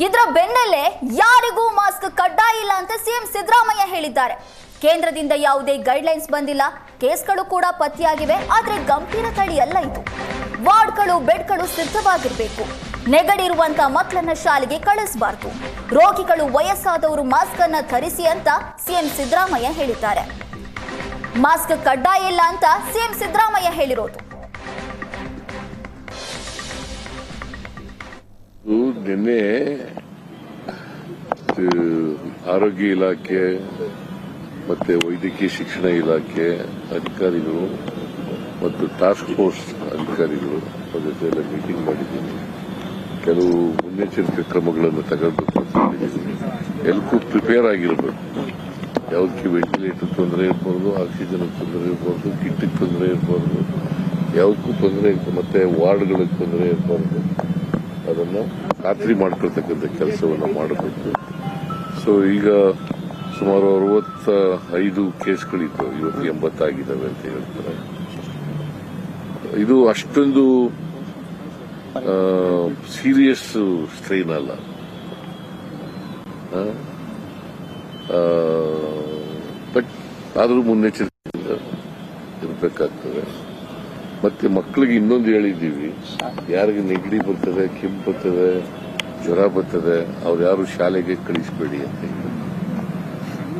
ಇದರ ಬೆನ್ನಲ್ಲೇ ಯಾರಿಗೂ ಮಾಸ್ಕ್ ಕಡ್ಡಾಯ ಇಲ್ಲ ಅಂತ ಸಿಎಂ ಸಿದ್ದರಾಮಯ್ಯ ಹೇಳಿದ್ದಾರೆ. ಕೇಂದ್ರದಿಂದ ಯಾವುದೇ ಗೈಡ್ಲೈನ್ಸ್ ಬಂದಿಲ್ಲ. ಕೇಸ್ಗಳು ಕೂಡ ಪತ್ತೆಯಾಗಿವೆ. ಆದರೆ ಗಂಭೀರ ತಳಿ ಅಲ್ಲ ಇದು. ವಾರ್ಡ್ಗಳು, ಬೆಡ್ಗಳು ಸಿದ್ಧವಾಗಿರಬೇಕು. ನೆಗಡಿರುವಂತ ಮಕ್ಕಳನ್ನ ಶಾಲೆಗೆ ಕಳಿಸಬಾರದು. ರೋಗಿಗಳು ವಯಸ್ಸಾದವರು ಮಾಸ್ಕ್ ಅನ್ನ ಧರಿಸಿ ಅಂತ ಸಿಎಂ ಸಿದ್ದರಾಮಯ್ಯ ಹೇಳಿದ್ದಾರೆ. ಮಾಸ್ಕ್ ಕಡ್ಡಾಯ ಇಲ್ಲ ಅಂತ ಸಿಎಂ ಸಿದ್ದರಾಮಯ್ಯ ಹೇಳಿರೋದು. ನಿನ್ನೆ ಆರೋಗ್ಯ ಇಲಾಖೆ ಮತ್ತೆ ವೈದ್ಯಕೀಯ ಶಿಕ್ಷಣ ಇಲಾಖೆ ಅಧಿಕಾರಿಗಳು ಮತ್ತು ಟಾಸ್ಕ್ ಫೋರ್ಸ್ ಅಧಿಕಾರಿಗಳು ಅವ್ರ ಮೀಟಿಂಗ್ ಮಾಡಿದ್ದೀನಿ. ಕೆಲವು ಮುನ್ನೆಚ್ಚರಿಕೆ ಕ್ರಮಗಳನ್ನು ತಗೊಳ್ಬೇಕು ಅಂತ ಹೇಳಿದ್ದೀನಿ. ಎಲ್ಲಕ್ಕೂ ಪ್ರಿಪೇರ್ ಆಗಿರಬೇಕು. ಯಾವುದಕ್ಕೆ ವೆಂಟಿಲೇಟರ್ ತೊಂದರೆ ಇರಬಾರ್ದು ಆಕ್ಸಿಜನ್ ತೊಂದರೆ ಇರ್ಬಾರ್ದು ಕಿಟ್ಟಿಗೆ ತೊಂದರೆ ಇರಬಾರ್ದು, ಯಾವುದಕ್ಕೂ ತೊಂದರೆ ಮತ್ತೆ ವಾರ್ಡ್ಗಳಿಗೆ ತೊಂದರೆ ಇರಬಾರ್ದು. ಅದನ್ನ ಖಾತ್ರಿ ಮಾಡ್ಕೊಳ್ತಕ್ಕಂಥ ಕೆಲಸವನ್ನು ಮಾಡಬೇಕು. ಸೊ ಈಗ ಸುಮಾರು ಅರವತ್ತ ಐದು ಕೇಸ್ಗಳಿತ್ತು ಇವತ್ತು ಎಂಬತ್ತಾಗಿದ್ದಾವೆ ಅಂತ ಹೇಳ್ತಾರೆ. ಇದು ಅಷ್ಟೊಂದು ಸೀರಿಯಸ್ ಸ್ಟ್ರೈನ್ ಅಲ್ಲ. ಬಟ್ ಆದರೂ ಮುನ್ನೆಚ್ಚರಿಕೆಯಿಂದ ಇರಬೇಕಾಗ್ತದೆ. ಮತ್ತೆ ಮಕ್ಕಳಿಗೆ ಇನ್ನೊಂದು ಹೇಳಿದ್ದೀವಿ ಯಾರಿಗೆ ನೆಗಡಿ ಬರ್ತದೆ ಕೆಂಪು ಬರ್ತದೆ, ಜ್ವರ ಬರ್ತದೆ, ಅವ್ರು ಯಾರು ಶಾಲೆಗೆ ಕಳಿಸಬೇಡಿ ಅಂತ.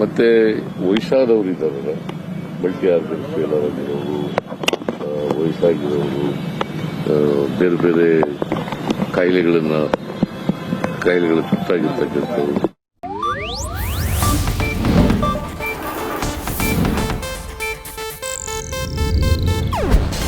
ಮತ್ತೆ ವಯಸ್ಸಾದವರು ಇದ್ದಾರಲ್ಲ ಮಲ್ಟಿ ಆರ್ಗನ್ ಫೇಲರ್ ಆಗಿರೋರು ವಯಸ್ಸಾಗಿರೋರು ಬೇರೆ ಬೇರೆ ಕಾಯಿಲೆಗಳನ್ನ ಕಾಯಿಲೆಗಳ ತುತ್ತಾಗಿರ್ತಕ್ಕಂಥವ್ರು